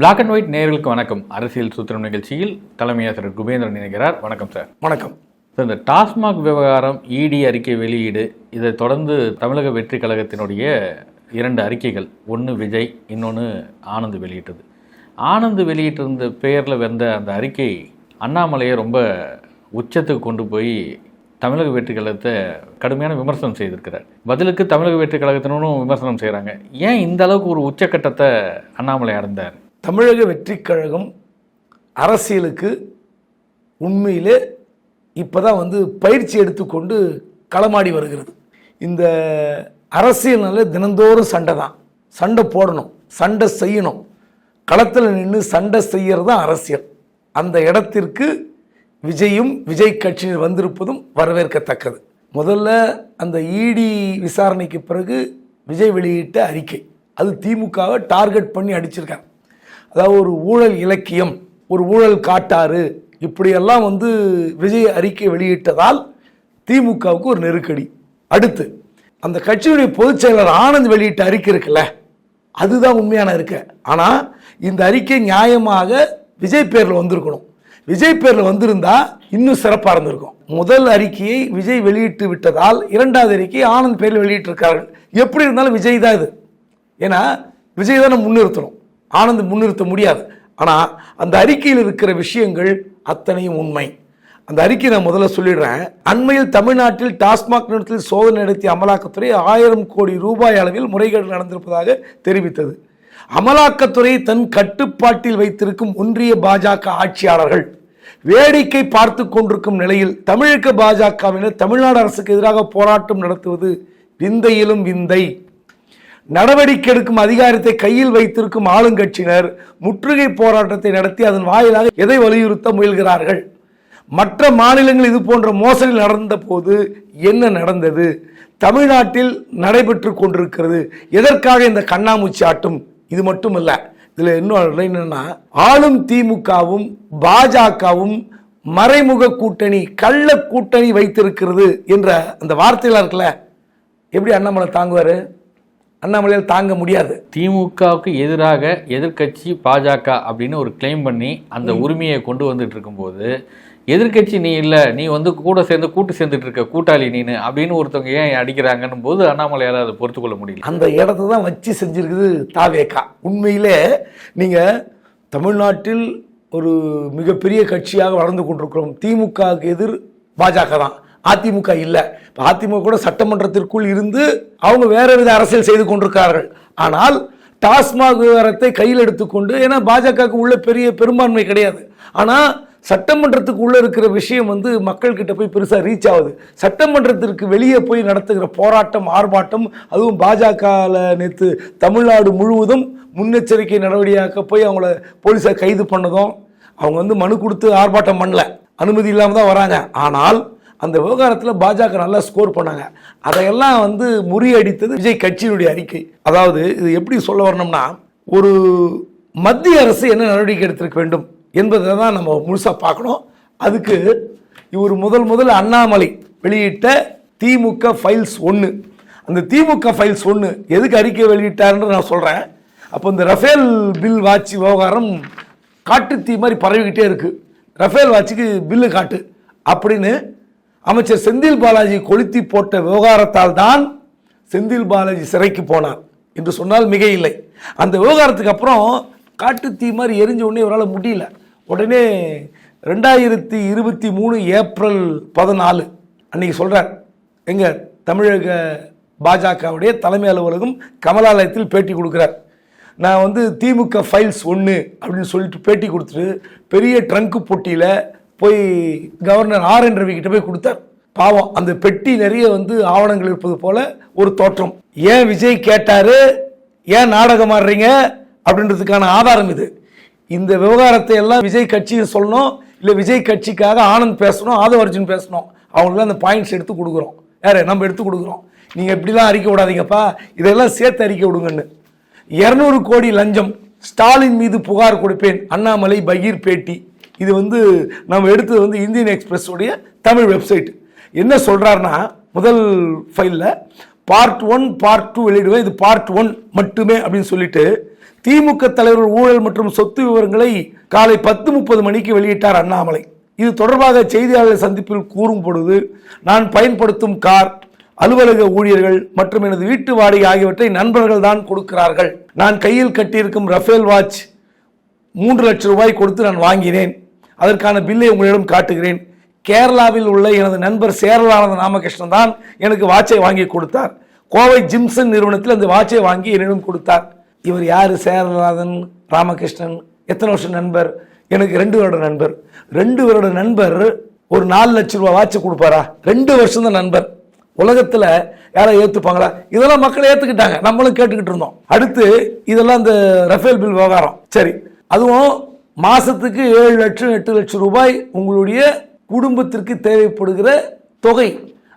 Black and white நேயர்களுக்கு வணக்கம். அரசியல் சூத்திரம் நிகழ்ச்சியில் தலைமையாசிரியர் குபேந்திரன் இணைகிறார். வணக்கம் சார் வணக்கம். சார் இந்த டாஸ்மாக் விவகாரம் இடி அறிக்கை வெளியீடு இதை தொடர்ந்து தமிழக வெற்றி கழகத்தினுடைய இரண்டு அறிக்கைகள் ஒன்று விஜய் இன்னொன்று ஆனந்த் வெளியிட்டது. ஆனந்த் வெளியிட்டிருந்த பெயரில் வந்த அந்த அறிக்கை அண்ணாமலையை ரொம்ப உச்சத்துக்கு கொண்டு போய் தமிழக வெற்றி கழகத்தை கடுமையான விமர்சனம் செய்திருக்கிறார். பதிலுக்கு தமிழக வெற்றி கழகத்தினரும் விமர்சனம் செய்கிறாங்க ஏன் இந்த அளவுக்கு ஒரு உச்சக்கட்டத்தை அண்ணாமலை அடைந்தார்? தமிழக வெற்றிக் கழகம் அரசியலுக்கு உண்மையிலே இப்போதான் வந்து பயிற்சி எடுத்துக்கொண்டு களமாடி வருகிறது. இந்த அரசியல்னால தினந்தோறும் சண்டை தான். சண்டை போடணும் சண்டை செய்யணும். களத்தில் நின்று சண்டை செய்கிறது தான் அரசியல். அந்த இடத்திற்கு விஜயும் விஜய் கட்சியில் வந்திருப்பதும் வரவேற்கத்தக்கது. முதல்ல அந்த இடி விசாரணைக்கு பிறகு விஜய் வெளியிட்ட அறிக்கை. அது திமுகவை டார்கெட் பண்ணி அடிச்சிருக்காங்க. அதாவது ஒரு ஊழல் இலக்கியம் ஒரு ஊழல் காட்டாறு இப்படியெல்லாம் வந்து விஜய் அறிக்கை வெளியிட்டதால் திமுகவுக்கு ஒரு நெருக்கடி. அடுத்து அந்த கட்சியுடைய பொதுச் செயலர் ஆனந்த் வெளியிட்ட அறிக்கை இருக்குல்ல அதுதான் உண்மையான அறிக்கை. ஆனால் இந்த அறிக்கை நியாயமாக விஜய் பேரில் வந்திருக்கணும். விஜய் பேரில் வந்திருந்தா இன்னும் சிறப்பாக இருந்திருக்கும். முதல் அறிக்கையை விஜய் வெளியிட்டு விட்டதால் இரண்டாவது அறிக்கையை ஆனந்த் பேரில் வெளியிட்டிருக்கார்கள். எப்படி இருந்தாலும் விஜய் தான் இது. ஏன்னா விஜய் தானே முன்னிறுத்தணும். ஆனந்த் முன்னிறுத்த முடியாது. ஆனால் அந்த அறிக்கையில் இருக்கிற விஷயங்கள் அத்தனையும் உண்மை. அந்த அறிக்கை நான் முதல்ல சொல்லிடுறேன். அண்மையில் தமிழ்நாட்டில் டாஸ்மாக் நிறுவனத்தில் சோதனை நடத்திய அமலாக்கத்துறை ஆயிரம் கோடி ரூபாய் அளவில் முறைகேடு நடந்திருப்பதாக தெரிவித்தது. அமலாக்கத்துறை தன் கட்டுப்பாட்டில் வைத்திருக்கும் ஒன்றிய பாஜக ஆட்சியாளர்கள் வேடிக்கை பார்த்து கொண்டிருக்கும் நிலையில் தமிழக பாஜகவினர் தமிழ்நாடு அரசுக்கு எதிராக போராட்டம் நடத்துவது விந்தையிலும் விந்தை. நடவடிக்கை எடுக்கும் அதிகாரத்தை கையில் வைத்திருக்கும் ஆளுங்கட்சியினர் முற்றுகை போராட்டத்தை நடத்தி அதன் வாயிலாக எதை வலியுறுத்த முயல்கிறார்கள்? மற்ற மாநிலங்கள் இது போன்ற மோசடி நடந்த போது என்ன நடந்தது? தமிழ்நாட்டில் நடைபெற்று கொண்டிருக்கிறது. எதற்காக இந்த கண்ணாமூச்சி ஆட்டம்? இது மட்டும் இல்ல இதுல இன்னொரு என்னன்னா ஆளும் திமுகவும் பாஜகவும் மறைமுக கூட்டணி கள்ள கூட்டணி வைத்திருக்கிறது என்ற அந்த வார்த்தையில இருக்குல்ல எப்படி அண்ணாமலை தாங்குவாரு? அண்ணாமலையால் தாங்க முடியாது. திமுகவுக்கு எதிராக எதிர்க்கட்சி பாஜக அப்படின்னு ஒரு கிளைம் பண்ணி அந்த உரிமையை கொண்டு வந்துட்டு இருக்கும்போது எதிர்க்கட்சி நீ இல்லை நீ வந்து கூட சேர்ந்து கூட்டு சேர்ந்துட்டு இருக்க கூட்டாளி நீனு அப்படின்னு ஒருத்தவங்க ஏன் அடிக்கிறாங்கன்னும் போது அண்ணாமலையால் அதை பொறுத்து கொள்ள முடியல. அந்த இடத்த தான் வச்சு செஞ்சிருக்குது தாவேக்கா. உண்மையிலே நீங்க தமிழ்நாட்டில் ஒரு மிகப்பெரிய கட்சியாக வளர்ந்து கொண்டிருக்கிறோம். திமுகவுக்கு எதிர் பாஜக தான். அதிமுக இல்லை. இப்போ அதிமுக கூட சட்டமன்றத்திற்குள் இருந்து அவங்க வேற வித அரசியல் செய்து கொண்டிருக்கிறார்கள். ஆனால் டாஸ்மாக் விவகாரத்தை கையில் எடுத்துக்கொண்டு ஏன்னா பாஜகவுக்கு உள்ள பெரிய பெரும்பான்மை கிடையாது. ஆனால் சட்டமன்றத்துக்கு உள்ளே இருக்கிற விஷயம் வந்து மக்கள்கிட்ட போய் பெருசாக ரீச் ஆகுது. சட்டமன்றத்திற்கு வெளியே போய் நடத்துகிற போராட்டம் ஆர்ப்பாட்டம் அதுவும் பாஜகவில் நேற்று தமிழ்நாடு முழுவதும் முன்னெச்சரிக்கை நடவடிக்கையாக போய் அவங்கள போலீஸார் கைது பண்ணதும் அவங்க வந்து மனு கொடுத்து ஆர்ப்பாட்டம் பண்ணல. அனுமதி இல்லாமல் தான் வராங்க. ஆனால் அந்த விவகாரத்தில் பாஜக நல்லா ஸ்கோர் பண்ணாங்க. அதையெல்லாம் வந்து முறியடித்தது விஜய் கட்சியினுடைய அறிக்கை. அதாவது இது எப்படி சொல்ல வரணும்னா ஒரு மத்திய அரசு என்ன நடவடிக்கை எடுத்திருக்க வேண்டும் என்பதை தான் நம்ம முழுசாக பார்க்கணும். அதுக்கு இவர் முதல் முதல் அண்ணாமலை வெளியிட்ட திமுக ஃபைல்ஸ் ஒன்று அந்த திமுக ஃபைல்ஸ் ஒன்று எதுக்கு அறிக்கை வெளியிட்டாருன்னு நான் சொல்கிறேன் அப்போ இந்த ரஃபேல் பில் வாட்சி விவகாரம் காட்டு தீ மாதிரி பரவிக்கிட்டே இருக்குது ரஃபேல் வாட்சிக்கு பில்லு காட்டு அப்படின்னு அமைச்சர் செந்தில் பாலாஜி கொளுத்தி போட்ட விவகாரத்தால் தான் செந்தில் பாலாஜி சிறைக்கு போனார் என்று சொன்னால் மிக இல்லை அந்த விவகாரத்துக்கு அப்புறம் காட்டு தீ மாதிரி எரிஞ்ச உடனே இவரால் முடியல. உடனே ரெண்டாயிரத்தி இருபத்தி மூணு ஏப்ரல் பதினாலு அன்னைக்கு சொல்கிறார் எங்க தமிழக பாஜகவுடைய தலைமை அலுவலகம் கமலாலயத்தில் பேட்டி கொடுக்குறார். நான் வந்து திமுக ஃபைல்ஸ் ஒன்று அப்படின்னு சொல்லிட்டு பேட்டி கொடுத்துட்டு பெரிய ட்ரங்கு போட்டியில் போய் கவர்னர் ஆர் என் ரவி கிட்ட போய் கொடுத்தார். பாவம் அந்த பெட்டி நிறைய வந்து ஆவணங்கள் இருப்பது போல ஒரு தோற்றம். ஏன் விஜய் கேட்டாரு? ஏன் நாடகம் ஆடுறீங்க? அப்படின்றதுக்கான ஆதாரம் இது. இந்த விவகாரத்தை எல்லாம் விஜய் கட்சியை சொல்லணும். இல்லை விஜய் கட்சிக்காக ஆனந்த் பேசணும் ஆதவ அர்ஜுன் பேசணும். அவங்களுக்கு அந்த பாயிண்ட்ஸ் எடுத்து கொடுக்குறோம். யார்? நம்ம எடுத்து கொடுக்குறோம். நீங்கள் இப்படிலாம் அறிக்கை விடாதீங்கப்பா. இதெல்லாம் சேர்த்து அறிக்கை விடுங்கன்னு. இரநூறு கோடி லஞ்சம். ஸ்டாலின் மீது புகார் கொடுப்பேன். அண்ணாமலை பகீர் பேட்டி. இது வந்து நம்ம எடுத்தது வந்து இந்தியன் எக்ஸ்பிரஸ் உடைய தமிழ் வெப்சைட் என்ன சொல்கிறாருன்னா முதல் ஃபைலில் பார்ட் ஒன் பார்ட் டூ வெளியிடுவேன். இது பார்ட் ஒன் மட்டுமே அப்படின்னு சொல்லிட்டு திமுக தலைவர்கள் ஊழல் மற்றும் சொத்து விவரங்களை காலை பத்து முப்பது மணிக்கு வெளியிட்டார் அண்ணாமலை. இது தொடர்பாக செய்தியாளர் சந்திப்பில் கூறும் பொழுது நான் பயன்படுத்தும் கார் அலுவலக ஊழியர்கள் மற்றும் எனது வீட்டு வாடகை ஆகியவற்றை நண்பர்கள் தான் கொடுக்கிறார்கள். நான் கையில் கட்டியிருக்கும் ரஃபேல் வாட்ச் மூன்று லட்சம் ரூபாய் கொடுத்து நான் வாங்கினேன். அதற்கான பில்லை உங்களிடம் காட்டுகிறேன். கேரளாவில் உள்ள எனது நண்பர் சேரலானந்த ராமகிருஷ்ணன் தான் எனக்கு வாட்சை வாங்கி கொடுத்தார். கோவை ஜிம்சன் நிறுவனத்தில் அந்த வாட்சை வாங்கி என்னிடம் கொடுத்தார். இவர் யார்? சேரலாதன் ராமகிருஷ்ணன் எத்தனை வருஷம் நண்பர்? எனக்கு ரெண்டு வருட நண்பர். ரெண்டு வருட நண்பர் ஒரு நாலு லட்சம் ரூபா வாட்சை கொடுப்பாரா? ரெண்டு வருஷம் தான் நண்பர். உலகத்தில் யாரை ஏற்றுப்பாங்களா இதெல்லாம் மக்கள் ஏற்றுக்கிட்டாங்க நம்மளும் கேட்டுக்கிட்டு இருந்தோம். அடுத்து இதெல்லாம் இந்த ரஃபேல் பில் விவகாரம். சரி. அதுவும் மாதத்துக்கு ஏழு லட்சம் எட்டு லட்சம் ரூபாய் உங்களுடைய குடும்பத்திற்கு தேவைப்படுகிற தொகை.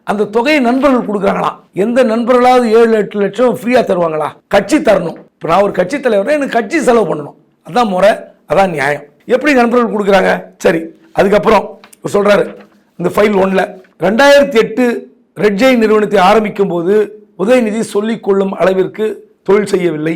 அந்த தொகையை நண்பர்கள் கொடுக்குறாங்களாம். எந்த நண்பர்களாவது ஏழு எட்டு லட்சம் ஃப்ரீயாக தருவாங்களா? கட்சி தரணும். இப்போ நான் ஒரு கட்சி தலைவர்னா எனக்கு கட்சி செலவு பண்ணணும். அதான் முறை அதான் நியாயம். எப்படி நண்பர்கள் கொடுக்குறாங்க? சரி அதுக்கப்புறம் சொல்கிறாரு இந்த ஃபைல் ஒன்றில் ரெண்டாயிரத்தி எட்டு ரெட்ஜை நிறுவனத்தை ஆரம்பிக்கும் போது உதயநிதி சொல்லிக்கொள்ளும் அளவிற்கு தொழில் செய்யவில்லை.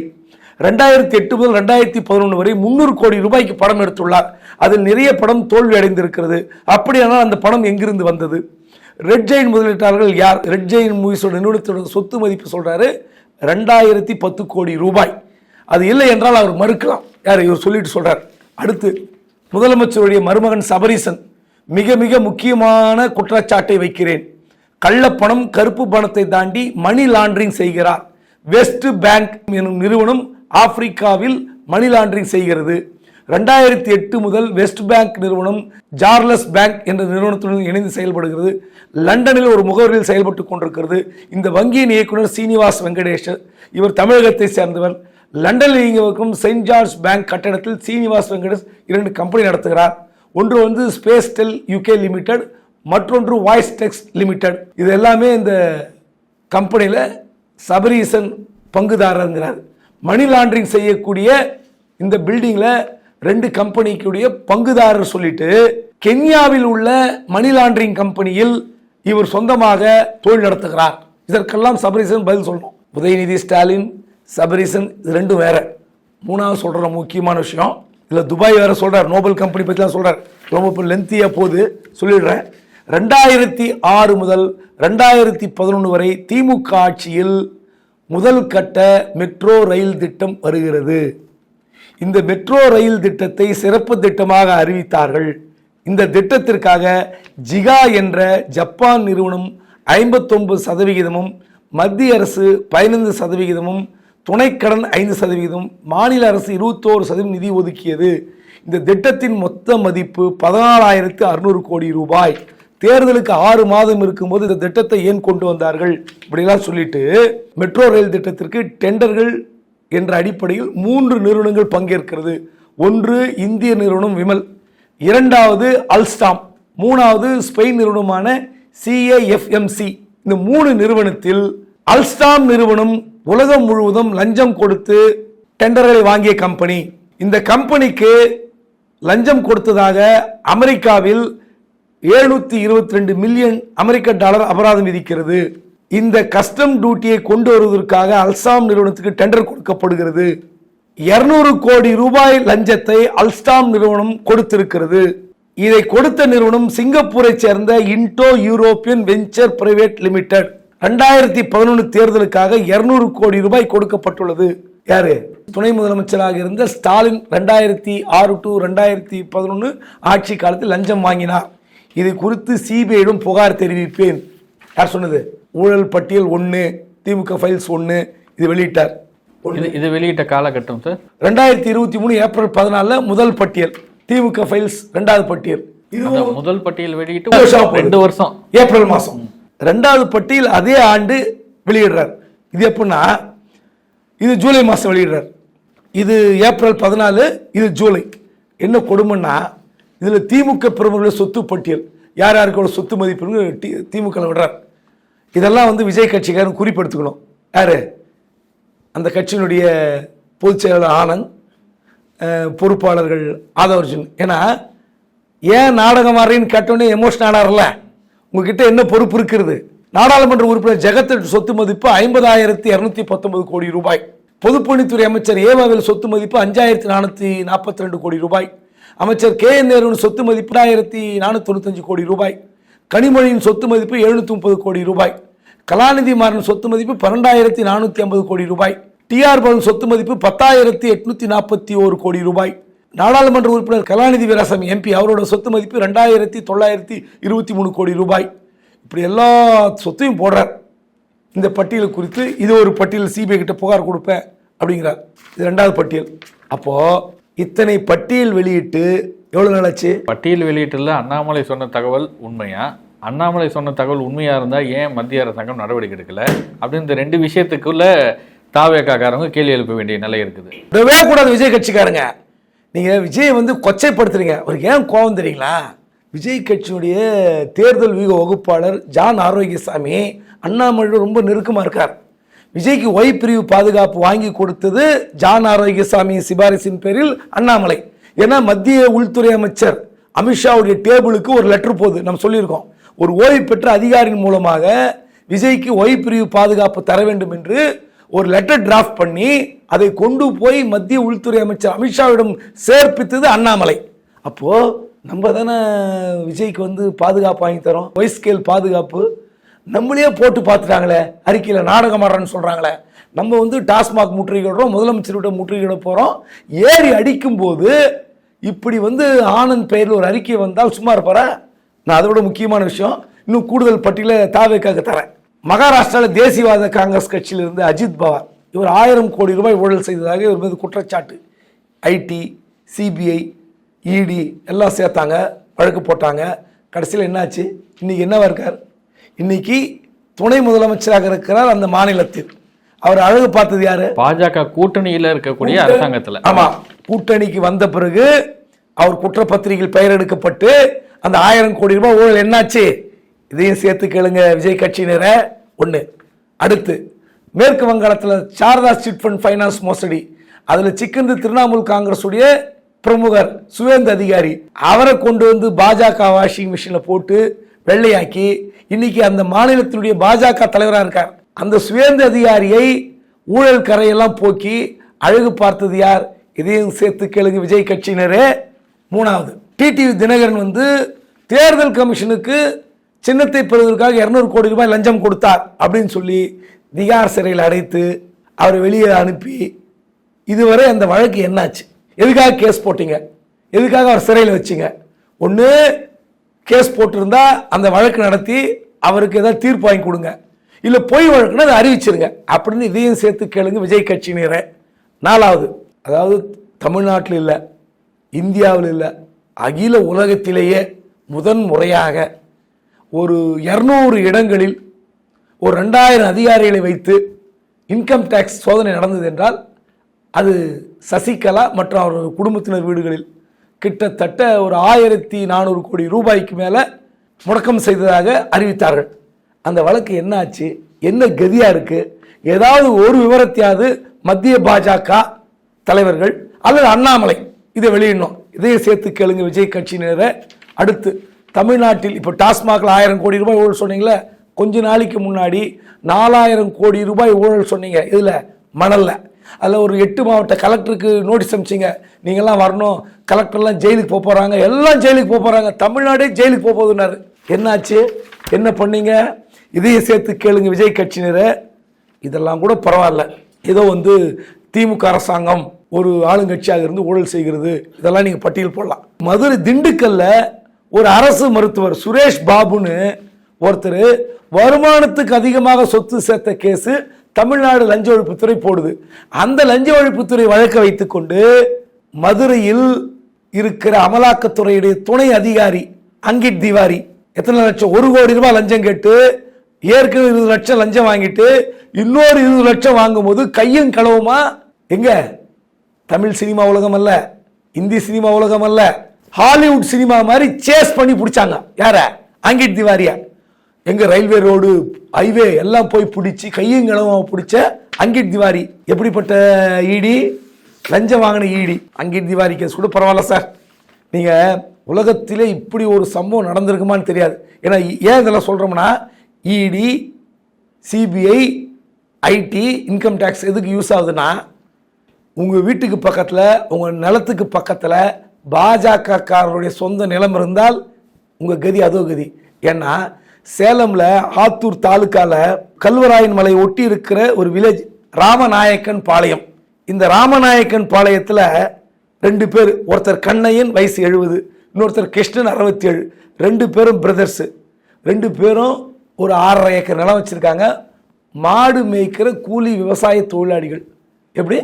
ரெண்டாயிரத்தி எட்டு முதல் ரெண்டாயிரத்தி பதினொன்று வரை முந்நூறு கோடி ரூபாய்க்கு படம் எடுத்துள்ளார். அதில் நிறைய படம் தோல்வி அடைந்திருக்கிறது. அப்படியானால் அந்த பணம் எங்கிருந்து வந்தது? ரெட் ஜெயின் முதலீட்டாளர்கள் யார்? ரெட் ஜெயின் மூவிஸோட நிறுவனத்தோட சொத்து மதிப்பு சொல்கிறாரு ரெண்டாயிரத்தி பத்து கோடி ரூபாய். அது இல்லை என்றால் அவர் மறுக்கலாம். யார்? இவர் சொல்லிட்டு சொல்கிறார் அடுத்து முதலமைச்சருடைய மருமகன் சபரீசன். மிக மிக முக்கியமான குற்றச்சாட்டை வைக்கிறேன். கள்ளப்பணம் கருப்பு பணத்தை தாண்டி மணி லாண்டரிங் செய்கிறார். வெஸ்ட் பேங்க் எனும் நிறுவனம் ஆப்பிரிக்காவில் மணி லாண்டரிங் செய்கிறது. ரெண்டாயிரத்தி எட்டு முதல் வெஸ்ட் பேங்க் நிறுவனம் ஜார்லஸ் பேங்க் என்ற நிறுவனத்துடன் இணைந்து செயல்படுகிறது. லண்டனில் ஒரு முகவரியில் செயல்பட்டு கொண்டிருக்கிறது. இந்த வங்கியின் இயக்குனர் சீனிவாஸ் வெங்கடேஷ். இவர் தமிழகத்தை சேர்ந்தவர். லண்டனில் இயங்கும் செயின்ட் ஜார்ஜ் பேங்க் கட்டடத்தில் சீனிவாஸ் வெங்கடேஷ் இரண்டு கம்பெனி நடத்துகிறார். ஒன்று வந்து ஸ்பேஸ் டெல் யூகே லிமிடெட் மற்றொன்று வாய்ஸ் டெக்ஸ் லிமிடெட் இது எல்லாமே இந்த கம்பெனியில் சபரீசன் பங்குதாரங்கிறார் மணி லாண்டரிங் செய்யக்கூடிய இந்த பில்டிங்கில் ரெண்டு கம்பெனிக்குடைய பங்குதாரர் சொல்லிட்டு கென்யாவில் உள்ள மணி லாண்டரிங் கம்பெனியில் இவர் சொந்தமாக தொழில் நடத்துகிறார். இதற்கெல்லாம் சபரிசன் பதில் சொல்லணும். உதயநிதி ஸ்டாலின் சபரிசன் இது ரெண்டும் வேற. மூணாவது சொல்கிற முக்கியமான விஷயம் இதில் துபாய் வேற சொல்கிறார் நோபல் கம்பெனி பற்றிலாம் சொல்கிறார் ரொம்ப இப்போ லென்த்தியாக போகுது சொல்லிடுறேன். ரெண்டாயிரத்தி ஆறு முதல் ரெண்டாயிரத்தி பதினொன்று வரை திமுக ஆட்சியில் முதல் கட்ட மெட்ரோ ரயில் திட்டம் வருகிறது. இந்த மெட்ரோ ரயில் திட்டத்தை சிறப்பு திட்டமாக அறிவித்தார்கள். இந்த திட்டத்திற்காக ஜிகா என்ற ஜப்பான் நிறுவனம் ஐம்பத்தொன்பது சதவிகிதமும் மத்திய அரசு பதினைந்து சதவிகிதமும் துணைக்கடன் ஐந்து சதவிகிதம் மாநில அரசு இருபத்தோரு சதவீதம் நிதி ஒதுக்கியது. இந்த திட்டத்தின் மொத்த மதிப்பு பதினாலாயிரத்து அறுநூறு கோடி ரூபாய். தேர்தலுக்கு ஆறு மாதம் இருக்கும்போது இந்த திட்டத்தை ஏன் கொண்டு வந்தார்கள் இப்படிலாம் சொல்லிட்டு மெட்ரோ ரயில் திட்டத்திற்கு டெண்டர்கள் என்ற அடிப்படையில் மூன்று நிறுவனங்கள் பங்கேற்கிறது. ஒன்று இந்திய நிறுவனம் விமல் இரண்டாவது அல்ஸ்டாம் மூணாவது ஸ்பெயின் நிறுவனமான சிஏஎஃப்எம்சி இந்த மூணு நிறுவனத்தில் அல்ஸ்டாம் நிறுவனம் உலகம் முழுவதும் லஞ்சம் கொடுத்து டெண்டர்களை வாங்கிய கம்பெனி. இந்த கம்பெனிக்கு லஞ்சம் கொடுத்ததாக அமெரிக்காவில் எழுநூத்தி இருபத்தி ரெண்டு மில்லியன் அமெரிக்க டாலர் அபராதம் விதிக்கிறது. இந்த கஸ்டம் டியூட்டியை கொண்டு வருவதற்காக அல்சாம் நிறுவனத்துக்கு டெண்டர் கொடுக்கப்படுகிறது. 200 கோடி ரூபாய் லஞ்சத்தை அல்ஸ்டாம் நிறுவனம் கொடுத்திருக்கிறது. இதை கொடுத்த நிறுவனம் சிங்கப்பூரை சேர்ந்த Indo European venture private limited. ரெண்டாயிரத்தி பதினொன்று தேர்தலுக்காக 200 கோடி ரூபாய் கொடுக்கப்பட்டுள்ளது. யாரு? துணை முதலமைச்சராக இருந்த ஸ்டாலின் ரெண்டாயிரத்தி ஆறு டு ரெண்டாயிரத்தி பதினொன்று ஆட்சி காலத்தில் லஞ்சம் வாங்கினார். இது குறித்து சிபிஐயிடம் புகார் தெரிவிப்பேன். யார் சொன்னது? ஊழல் பட்டியல் ஒன்று திமுக ஃபைல்ஸ் ஒன்று இது வெளியிட்டார். இது இது வெளியிட்ட காலகட்டம் சார் ரெண்டாயிரத்தி இருபத்தி மூணு ஏப்ரல் பதினாலில் முதல் பட்டியல் திமுக ஃபைல்ஸ் ரெண்டாவது பட்டியல். இது முதல் பட்டியல் வெளியிட்டு ரெண்டு வருஷம் ஏப்ரல் மாதம் ரெண்டாவது பட்டியல் அதே ஆண்டு வெளியிடுறார். இது எப்படின்னா இது ஜூலை மாதம் வெளியிடுறார். இது ஏப்ரல் பதினாலு இது ஜூலை. என்ன கொடுமைன்னா இதில் திமுக பிரமுகர்களுடைய சொத்து பட்டியல். யார் யாருக்கு சொத்து மதிப்புன்னு டி விடுறார். இதெல்லாம் வந்து விஜய் கட்சிக்காரன் குறிப்பெடுத்துக்கணும். யாரு? அந்த கட்சியினுடைய பொதுச் செயலாளர் ஆனந்த் பொறுப்பாளர்கள் ஆதவர்ஜுன். ஏன்னா ஏன் நாடகம் ஆடுறீன்னு கேட்டோடனே எமோஷன் ஆனார்ல உங்ககிட்ட என்ன பொறுப்பு இருக்கிறது? நாடாளுமன்ற உறுப்பினர் ஜெகத்தின் சொத்து மதிப்பு ஐம்பதாயிரத்தி இரநூத்தி பத்தொன்பது கோடி ரூபாய். பொதுப்பணித்துறை அமைச்சர் ஏவாவில் சொத்து மதிப்பு அஞ்சாயிரத்தி நானூற்றி நாற்பத்தி ரெண்டு கோடி ரூபாய். அமைச்சர் கே என் நேருவின் சொத்து மதிப்பு ஆயிரத்தி நானூற்றி தொண்ணூத்தஞ்சு கோடி ரூபாய். கனிமொழியின் சொத்து மதிப்பு எழுநூற்றி முப்பது கோடி ரூபாய். கலாநிதி மாறன் சொத்து மதிப்பு பன்னெண்டாயிரத்தி நானூற்றி ஐம்பது கோடி ரூபாய். டிஆர் பவன் சொத்து மதிப்பு பத்தாயிரத்தி எட்நூற்றி நாற்பத்தி ஒரு கோடி ரூபாய். நாடாளுமன்ற உறுப்பினர் கலாநிதி வீராசாமி எம்பி அவரோட சொத்து மதிப்பு ரெண்டாயிரத்தி தொள்ளாயிரத்தி இருபத்தி மூணு கோடி ரூபாய். இப்படி எல்லா சொத்தையும் போடுறார். இந்த பட்டியல் குறித்து இது ஒரு பட்டியல் சிபிஐ கிட்ட புகார் கொடுப்பேன் அப்படிங்கிறார். இது ரெண்டாவது பட்டியல். அப்போது இத்தனை பட்டியல் வெளியிட்டு எவ்வளவு நாள் ஆச்சு? பட்டியல் வெளியீட்டில் அண்ணாமலை சொன்ன தகவல் உண்மையா? அண்ணாமலை சொன்ன தகவல் உண்மையா இருந்தா ஏன் மத்திய அரசாங்கம் நடவடிக்கை எடுக்கல? அப்படின்னு இந்த ரெண்டு விஷயத்துக்குள்ள தாவேக்காக்காரங்க கேள்வி எழுப்ப வேண்டிய நிலை இருக்குது. விடவே கூடாது விஜய் கட்சிக்காரங்க. நீங்க விஜய் வந்து கொச்சைப்படுத்துறீங்க. அவருக்கு ஏன் கோவம் தெரியுங்களா? விஜய் கட்சியுடைய தேர்தல் வியூக வகுப்பாளர் ஜான் ஆரோக்கியசாமி அண்ணாமலையோட ரொம்ப நெருக்கமா இருக்கார். விஜய்க்கு ஒய் பிரிவு பாதுகாப்பு வாங்கி கொடுத்தது ஜான் ஆரோக்கியசாமி சிபாரிசின் பேரில் அண்ணாமலை. ஏன்னா மத்திய உள்துறை அமைச்சர் அமித்ஷாவுடைய டேபிளுக்கு ஒரு லெட்டர் போகுது. நம்ம சொல்லியிருக்கோம். ஒரு ஓய்வு பெற்ற அதிகாரியின் மூலமாக விஜய்க்கு ஒய் பிரிவு பாதுகாப்பு தர வேண்டும் என்று ஒரு லெட்டர் டிராஃப்ட் பண்ணி அதை கொண்டு போய் மத்திய உள்துறை அமைச்சர் அமித்ஷாவிடம் சேர்ப்பித்தது அண்ணாமலை. அப்போது நம்ம தானே விஜய்க்கு வந்து பாதுகாப்பு வாங்கி தரோம். ஒய் ஸ்கேல் பாதுகாப்பு. நம்மளே போட்டு பார்த்துட்டாங்களே அறிக்கையில் நாடகம் ஆடுறேன்னு சொல்கிறாங்களே நம்ம வந்து டாஸ்மாக் முற்றுகையிடுறோம் முதலமைச்சர்கிட்ட முற்றுகையிட போகிறோம் ஏறி அடிக்கும்போது இப்படி வந்து ஆனந்த் பெயரில் ஒரு அறிக்கை வந்தால் சும்மா இருப்பாரா? நான் அதை விட முக்கியமான விஷயம் இன்னும் கூடுதல் பட்டியல தாவேக்காக தரேன். மகாராஷ்டிராவில் தேசியவாத காங்கிரஸ் கட்சியிலிருந்து அஜித் பவார் இவர் ஆயிரம் கோடி ரூபாய் ஊழல் செய்ததாக இவர் மீது குற்றச்சாட்டு. ஐடி சிபிஐ இடி எல்லாம் சேர்த்தாங்க வழக்கு போட்டாங்க. கடைசியில் என்னாச்சு? இன்னைக்கு என்னவா இருக்கார்? இன்னைக்கு துணை முதலமைச்சராக இருக்கிறார் அந்த மாநிலத்தில். அவர் அழகு பார்த்தது யாரு? பாஜக கூட்டணியில இருக்கக்கூடிய அரசாங்கத்துல. ஆமா. கூட்டணிக்கு வந்த பிறகு அவர் குற்றப்பத்திரிகையில் பெயர் எடுக்கப்பட்டு அந்த ஆயிரம் கோடி ரூபாய் ஊழல் என்னாச்சு? இதையும் சேர்த்து கேளுங்க விஜய் கட்சியினரை. ஒண்ணு. அடுத்து மேற்கு வங்காளத்தில் சாரதா சிட் ஃபண்ட் ஃபைனான்ஸ் மோசடி. அதுல சிக்கந்து திரிணாமுல் காங்கிரஸுடைய பிரமுகர் சுவேந்த அதிகாரி. அவரை கொண்டு வந்து பாஜக வாஷிங் மிஷின்ல போட்டு வெள்ளையாக்கி இன்னைக்கு அந்த மாநிலத்தினுடைய பாஜக தலைவராக இருக்கார். அந்த சுயந்த அதிகாரியை ஊழல் கரையெல்லாம் போக்கி அழகு பார்த்தது யார்? இதையும் சேர்த்து கேளுங்க விஜய் கட்சியினரே. மூணாவது டிடிவி தினகரன் வந்து தேர்தல் கமிஷனுக்கு சின்னத்தை பெறுவதற்காக இரநூறு கோடி ரூபாய் லஞ்சம் கொடுத்தார் அப்படின்னு சொல்லி திகார் சிறையில் அடைத்து அவரை வெளியே அனுப்பி இதுவரை அந்த வழக்கு என்னாச்சு? எதுக்காக கேஸ் போட்டீங்க? எதுக்காக அவர் சிறையில் வச்சிங்க? ஒன்று கேஸ் போட்டிருந்தா அந்த வழக்கு நடத்தி அவருக்கு ஏதாவது தீர்ப்பு வாங்கி கொடுங்க. இல்லை பொய் வழக்குன்னா அதை அறிவிச்சிருங்க. அப்படின்னு இதையும் சேர்த்து கேளுங்க விஜய் கட்சியினரை. நாலாவது அதாவது தமிழ்நாட்டில் இல்லை இந்தியாவில் இல்லை அகில உலகத்திலேயே முதன் முறையாக ஒரு இரநூறு இடங்களில் ஒரு ரெண்டாயிரம் அதிகாரிகளை வைத்து இன்கம் டேக்ஸ் சோதனை நடந்தது என்றால் அது சசிகலா மற்றும் அவரது குடும்பத்தினர் வீடுகளில் கிட்டத்தட்ட ஒரு ஆயிரத்தி நானூறு கோடி ரூபாய்க்கு மேலே முடக்கம் செய்ததாக அறிவித்தார்கள். அந்த வழக்கு என்ன ஆச்சு என்ன கதியாக இருக்குது ஏதாவது ஒரு விவரத்தையாவது மத்திய பாஜக தலைவர்கள் அல்லது அண்ணாமலை இதை வெளியிடணும். இதையும் சேர்த்து கேளுங்க விஜய் கட்சியினரை. அடுத்து தமிழ்நாட்டில் இப்போ டாஸ்மாகில் ஆயிரம் கோடி ரூபாய் ஊழல் சொன்னீங்களே கொஞ்ச நாளைக்கு முன்னாடி நாலாயிரம் கோடி ரூபாய் ஊழல் சொன்னீங்க. இதில் மணலில். அதில் ஒரு எட்டு மாவட்ட கலெக்டருக்கு நோட்டீஸ் அனுப்பிச்சிங்க. நீங்கள்லாம் வரணும். கலெக்டர்லாம் ஜெயிலுக்கு போக போகிறாங்க எல்லாம் ஜெயிலுக்கு போக போகிறாங்க தமிழ்நாடே ஜெயிலுக்கு போக போகுதுன்னாரு. என்னாச்சு? என்ன பண்ணீங்க? இதையும் சேர்த்து கேளுங்க விஜய் கட்சியினரை. இதெல்லாம் கூட பரவாயில்ல. ஏதோ வந்து திமுக அரசாங்கம் ஒரு ஆளுங்கட்சியாக இருந்து ஊழல் செய்கிறது. இதெல்லாம் நீங்கள் பட்டியல் போடலாம். மதுரை திண்டுக்கல்ல ஒரு அரசு மருத்துவர் சுரேஷ் பாபுன்னு ஒருத்தர் வருமானத்துக்கு அதிகமாக சொத்து சேர்த்த கேஸு தமிழ்நாடு லஞ்ச ஒழிப்புத்துறை போடுது. அந்த லஞ்ச ஒழிப்புத்துறை வழக்க வைத்துக்கொண்டு மதுரையில் இருக்கிற அமலாக்கத்துறையுடைய துணை அதிகாரி அங்கிட் திவாரி எத்தனை லட்சம்? ஒரு கோடி ரூபாய் லஞ்சம் கேட்டு ஏற்கனவே இருபது லட்சம் லஞ்சம் வாங்கிட்டு இன்னொரு இருபது லட்சம் வாங்கும்போது கையும் களவுமா? எங்க? தமிழ் சினிமா உலகம் அல்ல இந்தி சினிமா உலகம் அல்ல ஹாலிவுட் சினிமா மாதிரி சேஸ் பண்ணி பிடிச்சாங்க. யார? அங்கிட் திவாரியா. எங்க ரயில்வே ரோடு ஹைவே எல்லாம் போய் பிடிச்சி கையும் களவுமா பிடிச்ச அங்கிட் திவாரி. எப்படிப்பட்ட இடி? லஞ்சம் வாங்கின ஈடி. அங்கே திவாரி கேஸ் கூட பரவாயில்ல சார். நீங்கள் உலகத்திலே இப்படி ஒரு சம்பவம் நடந்திருக்குமான்னு தெரியாது. ஏன்னா ஏன் இதெல்லாம் சொல்கிறோம்னா ED CBI IT income tax எதுக்கு யூஸ் ஆகுதுன்னா உங்கள் வீட்டுக்கு பக்கத்தில் உங்கள் நிலத்துக்கு பக்கத்தில் பாஜகக்காரருடைய சொந்த நிலம் இருந்தால் உங்கள் கதி அதோ கதி. ஏன்னா சேலமில் ஆத்தூர் தாலுக்காவில் கல்வராயன் மலை ஒட்டி இருக்கிற ஒரு வில்லேஜ் ராமநாயக்கன் பாளையம். இந்த ராமநாயக்கன் பாளையத்தில் ரெண்டு பேர் ஒருத்தர் கண்ணையன் வயசு எழுபது இன்னொருத்தர் கிருஷ்ணன் அறுபத்தி ஏழு ரெண்டு பேரும் பிரதர்ஸு ரெண்டு பேரும் ஒரு ஆறரை ஏக்கர் நிலம் வச்சுருக்காங்க. மாடு மேய்க்கிற கூலி விவசாய தொழிலாளிகள். எப்படி?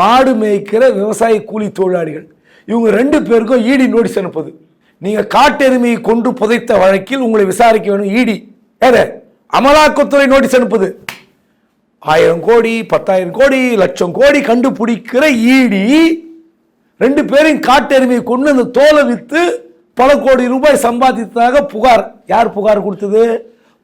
மாடு மேய்க்கிற விவசாய கூலி தொழிலாளிகள். இவங்க ரெண்டு பேருக்கும் ஈடி நோட்டீஸ் அனுப்புது. நீங்கள் காட்டெருமையை கொண்டு புதைத்த வழக்கில் உங்களை விசாரிக்க வேணும் ஈடி ஏற அமலாக்கத்துறை நோட்டீஸ் அனுப்புது. ஆயிரம் கோடி பத்தாயிரம் கோடி லட்சம் கோடி கண்டுபிடிக்கிற ஈடி ரெண்டு பேரையும் காட்டெருமையை கொண்டு அந்த தோலை விற்று பல கோடி ரூபாய் சம்பாதித்ததாக புகார். யார் புகார் கொடுத்தது?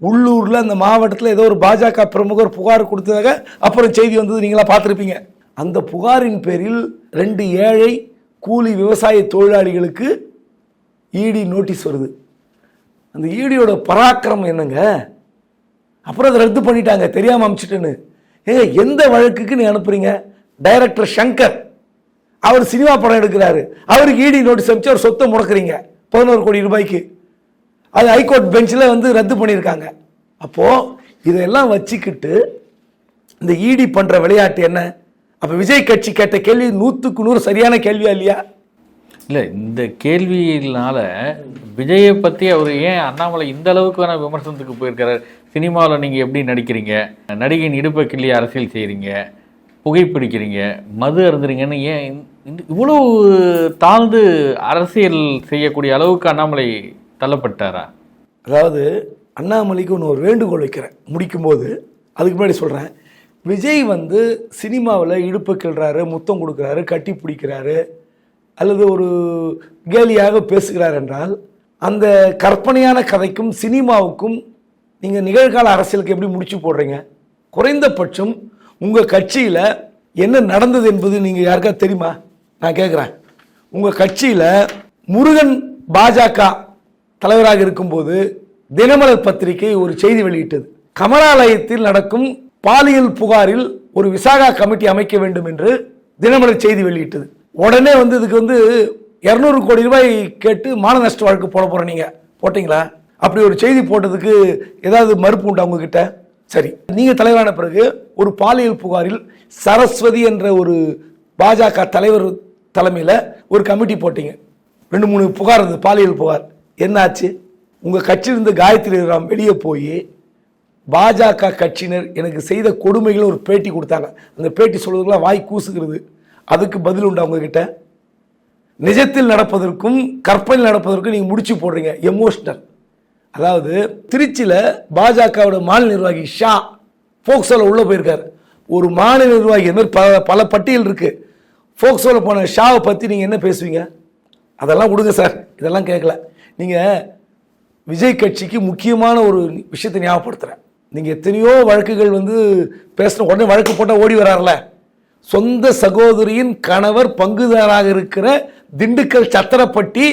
உள்ளூரில் அந்த மாவட்டத்தில் ஏதோ ஒரு பாஜக பிரமுகர் புகார் கொடுத்ததாக அப்புறம் செய்தி வந்தது. நீங்களாக பார்த்துருப்பீங்க. அந்த புகாரின் பேரில் ரெண்டு ஏழை கூலி விவசாய தொழிலாளிகளுக்கு இடி நோட்டீஸ் வருது. அந்த ஈடியோட பராக்கிரமம் என்னங்க? அப்புறம் அதை ரத்து பண்ணிட்டாங்க தெரியாமல் அமிச்சிட்டேன்னு. ஏங்க எந்த வழக்குக்கு நீ அனுப்புறீங்க? டைரக்டர் சங்கர் அவர் சினிமா படம் எடுக்கிறாரு. அவருக்கு இடி நோட்டீஸ் அனுப்பிச்சு அவர் சொத்தை முடக்குறீங்க பதினோரு கோடி ரூபாய்க்கு. அது ஹைகோர்ட் பெஞ்சில் வந்து ரத்து பண்ணியிருக்காங்க. அப்போது இதெல்லாம் வச்சுக்கிட்டு இந்த இடி பண்ணுற விளையாட்டு என்ன? அப்போ விஜய் கட்சி கேட்ட கேள்வி நூற்றுக்கு நூறு சரியான கேள்வியா இல்லையா? இல்லை இந்த கேள்வியினால விஜயை பற்றி அவர் ஏன் அண்ணாமலை இந்த அளவுக்கான விமர்சனத்துக்கு போயிருக்காரு? சினிமாவில் நீங்கள் எப்படி நடிக்கிறீங்க? நடிகையின் இடுப்பை கிள்ளி அரசியல் செய்கிறீங்க புகைப்பிடிக்கிறீங்க? மது அருந்துறீங்கன்னு ஏன் இந்த- இவ்வளவு தாழ்ந்து அரசியல் செய்யக்கூடிய அளவுக்கு அண்ணாமலை தள்ளப்பட்டாரா? அதாவது அண்ணாமலைக்கு ஒன்று ஒரு வேண்டுகோள் வைக்கிறேன். முடிக்கும்போது அதுக்கு முன்னாடி சொல்கிறேன் விஜய் வந்து சினிமாவில் இடுப்பு கிள்றாரு முத்தம் கொடுக்குறாரு கட்டி பிடிக்கிறாரு. அல்லது ஒரு கேலியாக பேசுகிறார் என்றால் அந்த கற்பனையான கதைக்கும் சினிமாவுக்கும் நீங்கள் நிகழ்கால அரசியலுக்கு எப்படி முடிச்சு போடுறீங்க? குறைந்தபட்சம் உங்கள் கட்சியில் என்ன நடந்தது என்பது நீங்கள் யாருக்கா தெரியுமா? நான் கேட்குறேன் உங்கள் கட்சியில் முருகன் பாஜக தலைவராக இருக்கும்போது தினமலர் பத்திரிகை ஒரு செய்தி வெளியிட்டது. கமலாலயத்தில் நடக்கும் பாலியல் புகாரில் ஒரு விசாகா கமிட்டி அமைக்க வேண்டும் என்று தினமலர் செய்தி வெளியிட்டது. உடனே வந்து இதுக்கு வந்து இரநூறு கோடி ரூபாய் கேட்டு மான நஷ்ட வழக்கு போட போற நீங்கள் போட்டிங்களா? அப்படி ஒரு செய்தி போட்டதுக்கு ஏதாவது மறுப்பு உண்டா உங்ககிட்ட? சரி. நீங்கள் தலைவரான பிறகு ஒரு பாலியல் புகாரில் சரஸ்வதி என்ற ஒரு பாஜக தலைவர் தலைமையில் ஒரு கமிட்டி போட்டிங்க. ரெண்டு மூணு புகார் இருந்தது பாலியல் புகார். என்னாச்சு? உங்கள் கட்சியிலிருந்து காயத்ரி ராம் வெளியே போய் பாஜக கட்சியினர் எனக்கு செய்த கொடுமைகள் ஒரு பேட்டி கொடுத்தாங்க. அந்த பேட்டி சொல்வதுக்கெல்லாம் வாய் கூசுகிறது. அதுக்கு பதில் உண்டா உங்ககிட்ட நிஜத்தில் நடப்பதற்கும் கற்பனையில் நடப்பதற்கும் நீங்கள் முடிச்சு போடுறீங்க. எமோஷனல் அதாவது திருச்சியில் பாஜகவோட மாநில நிர்வாகி ஷா ஃபோக்ஸோவில் உள்ளே போயிருக்கார். ஒரு மாநில நிர்வாகி இந்த மாதிரி பல பல பட்டியல் இருக்குது ஃபோக்ஸோவில் போன ஷாவை பற்றி நீங்கள் என்ன பேசுவீங்க? அதெல்லாம் விடுங்க சார். இதெல்லாம் கேட்கல நீங்கள் விஜய் கட்சிக்கு முக்கியமான ஒரு விஷயத்தை ஞாபகப்படுத்துகிறேன் நீங்கள் எத்தனையோ வழக்குகள் வந்து பேசின உடனே வழக்கு போட்டால் ஓடி வரார்ல. சொந்த சகோதரியின் கணவர் பங்குதாராக இருக்கிற திண்டுக்கல் சத்திரப்பட்டி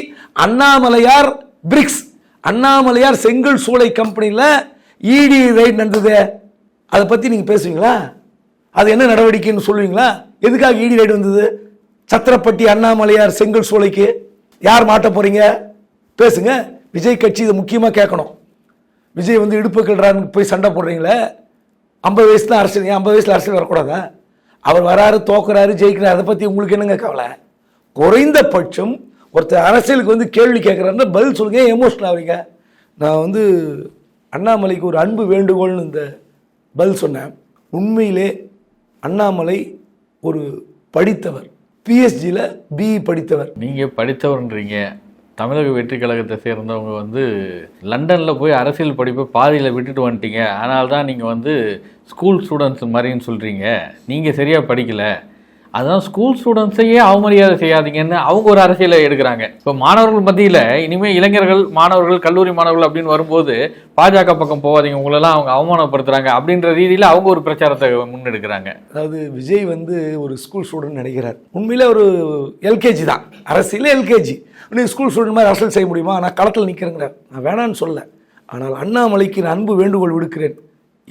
அண்ணாமலையார் பிரிக்ஸ். அண்ணாமலையார் செங்கல் சூளை கம்பெனியில் இடி ரைட் நடந்தது. அதை பற்றி நீங்கள் பேசுவீங்களா? அது என்ன நடவடிக்கைன்னு சொல்லுவீங்களா? எதுக்காக இடி ரைடு வந்தது? சத்திரப்பட்டி அண்ணாமலையார் செங்கல் சூளைக்கு யார் மாட்ட போறீங்க? பேசுங்க. விஜய் கட்சி இதை முக்கியமாக கேட்கணும். விஜய் வந்து இடுப்பு கிள்றான்னு போய் சண்டை போடுறீங்களே? ஐம்பது வயசுல அரசியல் ஐம்பது வயசில் அரசியல் வரக்கூடாதா? அவர் வராரு தோக்குறாரு ஜெயிக்கிறார் அதை பற்றி உங்களுக்கு என்னங்க கவலை? குறைந்தபட்சம் ஒருத்தர் அரசியலுக்கு வந்து கேள்வி கேட்குறாருன்னா பதில் சொல்லுங்க எமோஷனல் ஆவீங்க நான் வந்து அண்ணாமலைக்கு ஒரு அன்பு வேண்டுகோள்னு இந்த பதில் சொன்னேன். உண்மையிலே அண்ணாமலை ஒரு படித்தவர் பிஎஸ்ஜியில் பிஇ படித்தவர். நீங்கள் படித்தவர்ன்றீங்க. தமிழக வெற்றி கழகத்தை சேர்ந்தவங்க வந்து லண்டனில் போய் அரசியல் படிப்பை பாதியில் விட்டுட்டு வந்துட்டீங்க. அதனால தான் நீங்கள் வந்து ஸ்கூல் ஸ்டூடெண்ட்ஸ் மாதிரின்னு சொல்கிறீங்க நீங்கள் சரியாக படிக்கலை. அதான் ஸ்கூல் ஸ்டூடெண்ட்ஸையே அவமரியாதை செய்யாதீங்கன்னு அவங்க ஒரு அரசியலை எடுக்கிறாங்க. இப்போ மாணவர்கள் மத்தியில் இனிமேல் இளைஞர்கள் மாணவர்கள் கல்லூரி மாணவர்கள் அப்படின்னு வரும்போது பாஜக பக்கம் போகாதீங்க உங்களெல்லாம் அவங்க அவமானப்படுத்துகிறாங்க அப்படின்ற ரீதியில் அவங்க ஒரு பிரச்சாரத்தை முன்னெடுக்கிறாங்க. அதாவது விஜய் வந்து ஒரு ஸ்கூல் ஸ்டூடெண்ட் நடிக்கிறார் உண்மையில் ஒரு எல்கேஜி தான். அரசியல் எல்கேஜி நீங்கள் ஸ்கூல் ஸ்டூடெண்ட் மாதிரி அரசியல் செய்ய முடியுமா? நான் களத்தில் நிற்கிறேங்கிறார் நான் வேணான்னு சொல்ல. ஆனால் அண்ணாமலைக்கு நான் அன்பு வேண்டுகோள் விடுக்கிறேன்.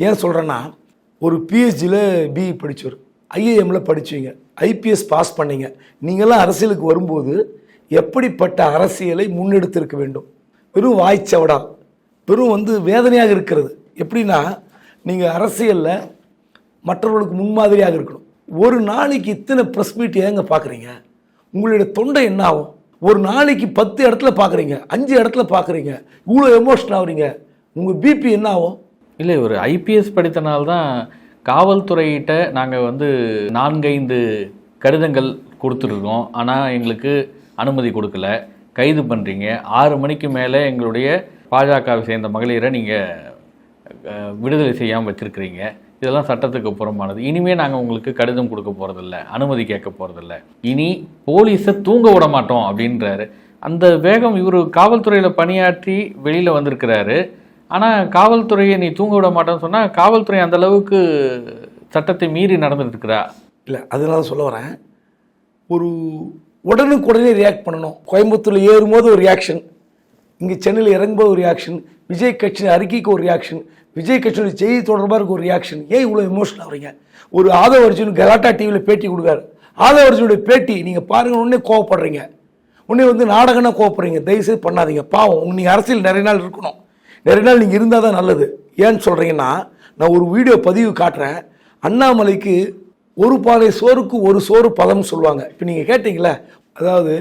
ஏன் சொல்கிறேன்னா ஒரு பிஹெச்டியில் பிஇ படித்தவர் ஐஏஎம்மில் படித்தவங்க ஐபிஎஸ் பாஸ் பண்ணீங்க. நீங்களாம் அரசியலுக்கு வரும்போது எப்படிப்பட்ட அரசியலை முன்னெடுத்திருக்க வேண்டும்? வெறும் வாய்ச்சவடால் வெறும் வந்து வேதனையாக இருக்கிறது. எப்படின்னா நீங்கள் அரசியலில் மற்றவர்களுக்கு முன்மாதிரியாக இருக்கணும். ஒரு நாளைக்கு இத்தனை ப்ரெஸ் மீட் ஏங்க பார்க்குறீங்க உங்களுடைய தொண்டை என்ன ஆகும்? ஒரு நாளைக்கு பத்து இடத்துல பார்க்குறீங்க அஞ்சு இடத்துல பார்க்குறீங்க இவ்வளோ எமோஷன் ஆகுறீங்க. உங்கள் பிபி என்ன ஆகும்? இல்லை ஒரு ஐபிஎஸ் படித்தனால்தான் காவல்துறையிட்ட நாங்கள் வந்து நான்கைந்து கடிதங்கள் கொடுத்துருக்கோம். ஆனால் எங்களுக்கு அனுமதி கொடுக்கல. கைது பண்ணுறீங்க ஆறு மணிக்கு மேலே எங்களுடைய பாஜகவை சேர்ந்த மகளிரை நீங்கள் விடுதலை செய்யாமல் வச்சுருக்கிறீங்க. இதெல்லாம் சட்டத்துக்கு புறம்பானது இனிமே நாங்கள் உங்களுக்கு கடிதம் கொடுக்க போகிறதில்ல அனுமதி கேட்க போகிறதில்ல இனி போலீஸை தூங்க விட மாட்டோம் அப்படின்றாரு. அந்த வேகம் இவர் காவல்துறையில் பணியாற்றி வெளியில் வந்திருக்கிறாரு. ஆனால் காவல்துறையை நீ தூங்க விட மாட்டேன்னு சொன்னால் காவல்துறை அந்த அளவுக்கு சட்டத்தை மீறி நடந்துட்டு இருக்கிறா இல்லை அதனால சொல்ல வரேன். ஒரு உடனுக்குடனே ரியாக்ட் பண்ணணும். கோயம்புத்தூரில் ஏறும்போது ஒரு ரியாக்ஷன் இங்கே சென்னையில் இறங்கும்போது ஒரு ரியாக்ஷன் விஜய் கட்சியின் அறிக்கைக்கு ஒரு ரியாக்ஷன் விஜய் கட்சியோட செய்தி தொடர்பாக இருக்க ஒரு ரியாக்ஷன் ஏன் இவ்வளோ எமோஷனல் ஆகுறீங்க ஒரு ஆதவ அர்ஜுன் கலாட்டா டிவியில் பேட்டி கொடுக்காரு. ஆதவ அர்ஜுனுடைய பேட்டி நீங்கள் பாருங்க உடனே கோவப்படுறீங்க. உடனே வந்து நாடகம்னா கோவப்படுறீங்க. தயவுசெய்து பண்ணாதீங்க. பாவம் நீங்கள் அரசியல் நிறைய நாள் இருக்கணும். நிறைய நாள் நீங்கள் இருந்தால் தான் நல்லது. ஏன்னு சொல்கிறீங்கன்னா நான் ஒரு வீடியோ பதிவு காட்டுறேன். அண்ணாமலைக்கு ஒரு பானை சோறுக்கு ஒரு சோறு பதம்னு சொல்லுவாங்க. இப்போ நீங்கள் கேட்டிங்களே அதாவது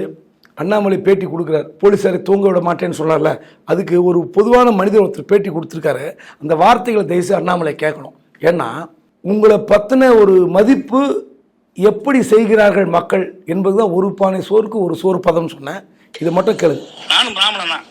அண்ணாமலை பேட்டி கொடுக்குறார். போலீஸாரை தூங்க விட மாட்டேன்னு சொன்னார்ல அதுக்கு ஒரு பொதுவான மனிதர் ஒருத்தர் பேட்டி கொடுத்துருக்காரு. அந்த வார்த்தைகளை தயவுசெய்து அண்ணாமலை கேட்கணும். ஏன்னா உங்களை பற்றின ஒரு மதிப்பு எப்படி செய்கிறார்கள் மக்கள் என்பது தான் ஒரு பானை சோறுக்கு ஒரு சோறு பதம் சொன்னேன். இதை மட்டும் கேளுங்க. நானும் பிராமணன்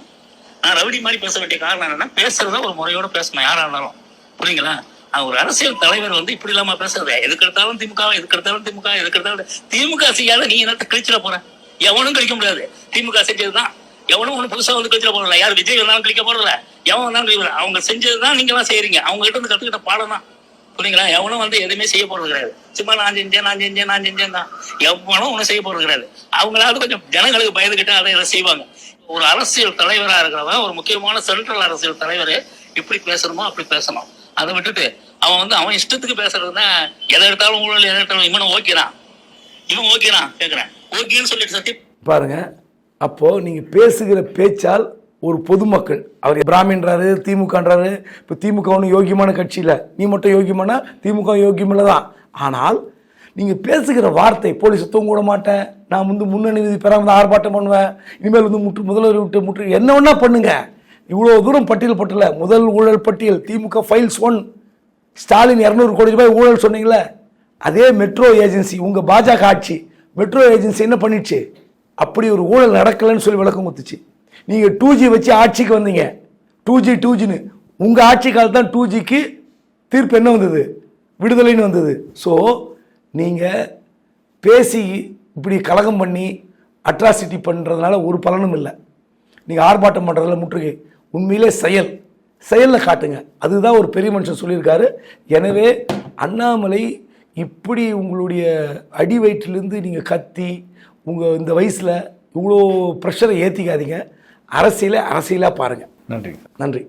ஆனால் ரவுடி மாதிரி பேச வேண்டிய காரணம் என்னன்னா பேசுறத ஒரு முறையோட பேசணும் யாரா இருந்தாலும். புரியுங்களா? அவர் ஒரு அரசியல் தலைவர் வந்து இப்படி இல்லாம பேசுறது எதுக்கு எடுத்தாலும் திமுக எதுக்கு எடுத்தாலும் திமுக எதுக்கு எடுத்தாலும் திமுக செய்யாத நீ என்னத்த கழிச்சிட போற? எவனும் கழிக்க முடியாது. திமுக செஞ்சதுதான். எவனும் ஒண்ணு புதுசா வந்து கழிச்சிட போறல யார் விஜய் வந்தாலும் கழிக்க போறல எவன் வந்தாலும் கழிக்க அவங்க செஞ்சதுதான் நீங்க எல்லாம் செய்யறீங்க அவங்க கிட்ட இருந்து கத்துக்கிட்ட பாடம் தான். புரியுங்களா? எவனும் வந்து எதுவுமே செய்ய போறது கிடையாது. சும்மா நான் செஞ்சேன் நான் செஞ்சேன் நான் செஞ்சேன் தான். எவனும் ஒன்றும் செய்ய போறது கிடையாது. அவங்களாவது கொஞ்சம் ஜனங்களுக்கு பயந்துகிட்டு அதை செய்வாங்க. ஒரு அரசியல் தலைவரா இருக்கிறவன் ஒரு முக்கியமான சென்ட்ரல் அரசியல் தலைவர் இப்படி பேசணுமோ அப்படி பேசணும். அதை விட்டுட்டு அவன் வந்து அவன் இஷ்டத்துக்கு பேசுறதுன்னா எதை எடுத்தாலும் ஊழல் எதை எடுத்தாலும் இவனும் ஓகேதான் இவன் ஓகேதான் கேட்குறேன் ஓகேன்னு சொல்லிட்டு சத்தி பாருங்க அப்போ நீங்க பேசுகிற பேச்சால் ஒரு பொதுமக்கள் அவர் பிராமின்றாரு திமுகன்றாரு இப்போ திமுக ஒன்றும் யோகியமான கட்சியில் நீ மட்டும் யோகியமானா திமுக யோகியமில்லை தான் ஆனால் நீங்கள் பேசுகிற வார்த்தை போலீஸை தூங்க விட மாட்டேன். நான் வந்து முன்னணி பெறாமல் தான் ஆர்ப்பாட்டம் பண்ணுவேன். இனிமேல் வந்து முற்று முதல்வர் விட்டு முற்று என்ன வேணா பண்ணுங்க. இவ்வளோ தூரம் பட்டியல் பட்டல. முதல் ஊழல் பட்டியல் திமுக ஃபைல்ஸ் ஒன் ஸ்டாலின் இரநூறு கோடி ரூபாய் ஊழல் சொன்னீங்களே அதே மெட்ரோ ஏஜென்சி உங்கள் பாஜக ஆட்சி. மெட்ரோ ஏஜென்சி என்ன பண்ணிடுச்சு? அப்படி ஒரு ஊழல் நடக்கலைன்னு சொல்லி விளக்கம் குத்துச்சு நீங்கள் டூ ஜி வச்சு ஆட்சிக்கு வந்தீங்க. டூ ஜி டூ ஜின்னு உங்கள் ஆட்சி காலத்தான் டூ ஜிக்கு தீர்ப்பு என்ன வந்தது? விடுதலைன்னு வந்தது. ஸோ நீங்கள் பேசி இப்படி கலகம் பண்ணி அட்ராசிட்டி பண்ணுறதுனால ஒரு பலனும் இல்லை. நீங்கள் ஆர்ப்பாட்டம் பண்ணுறதுல முற்றுகை. உண்மையிலே செயல். செயலில் காட்டுங்க. அதுதான் ஒரு பெரிய மனுஷன் சொல்லியிருக்காரு. எனவே அண்ணாமலை இப்படி உங்களுடைய அடி வயிற்றிலிருந்து நீங்கள் கத்தி உங்கள் இந்த வயசில் இவ்வளோ ப்ரெஷரை ஏற்றிக்காதீங்க அரசியலை அரசியலாக பாருங்கள் நன்றி. நன்றி.